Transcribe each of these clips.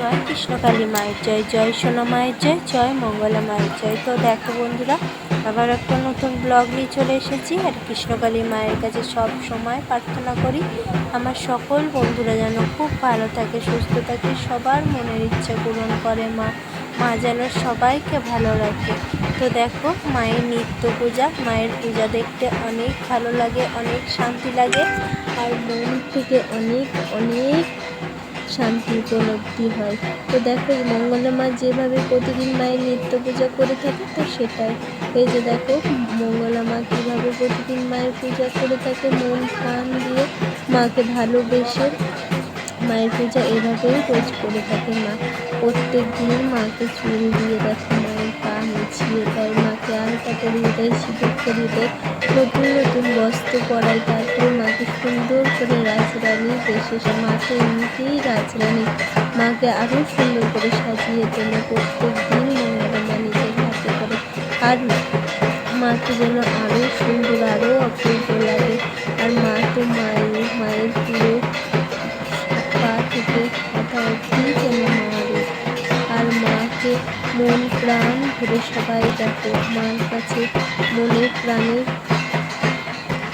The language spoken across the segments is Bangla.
জয় কৃষ্ণকালী মায়ের জয় জয় সোনা মায়ের জয় জয় মঙ্গলা মায়ের জয়। তো দেখো বন্ধুরা, আবার একটা নতুন ব্লগ নিয়ে চলে এসেছি। আর কৃষ্ণকালী মায়ের কাছে সব সময় প্রার্থনা করি, আমার সকল বন্ধুরা যেন খুব ভালো থাকে, সুস্থ থাকে, সবার মনের ইচ্ছা পূরণ করে মা। মা যেন সবাইকে ভালো রাখে। তো দেখো, মায়ের নিত্য পূজা, মায়ের পূজা দেখতে অনেক ভালো লাগে, অনেক শান্তি লাগে। আর মন থেকে অনেক অনেক শান্তি উপলব্ধি হয়। তো দেখো, এই মঙ্গলা মা যেভাবে প্রতিদিন মায়ের নিত্য পূজা করে থাকে, তো সেটাই। এই যে দেখো, মঙ্গলা মা কীভাবে প্রতিদিন মায়ের পূজা করে থাকে, মন প্রাণ দিয়ে মাকে ভালোবেসে মায়ের পূজা এভাবেই রোজ করে থাকে মা। প্রত্যেক দিন মাকে চুল দিয়ে দেখো মায়ের পরিয়ে দেয় সিঁদুর দেয় নতুন নতুন বস্ত্র পরায় তারপর মাকে সুন্দর করে রাজরানী দেশে সে মাকে এমনিতেই রাজরানী, মাকে আরও সুন্দর করে সাজিয়ে তোলে। প্রত্যেক দিন মঙ্গলমা নিজের হাতে করে। আর মাকে যেন আরও সুন্দর আরও অপূর্ব লাগে। আর মা তো মায়ের মায়ের পুরো পা থেকে মাথা মন, প্রাণ ধরে সবাই দেখো, মার কাছে মনে, প্রাণে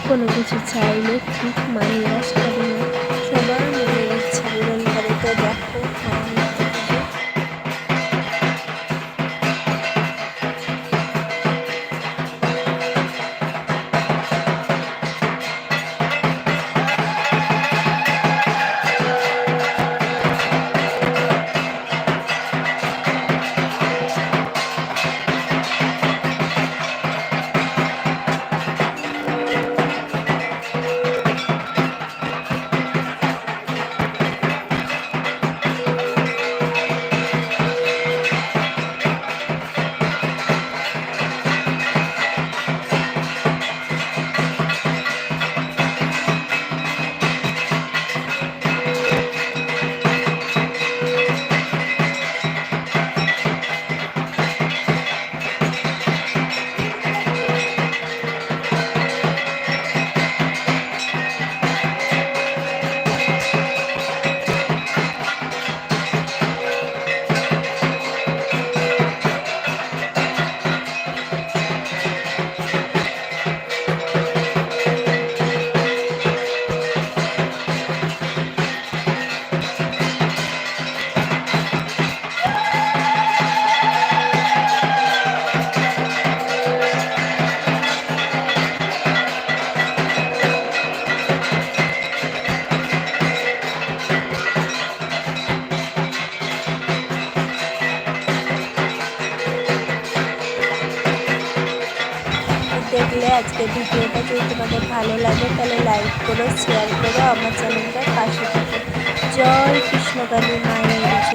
কোনো কিছু চাইলে ঠিক মানিয়ে নিরাশ দেখলে আজকে ভিডিওটা যদি তোমাদের ভালো লাগে, তাহলে লাইক করো শেয়ার করো আমার চ্যানেলটার পাশে থাকো জয় কৃষ্ণকালী, মায়ের।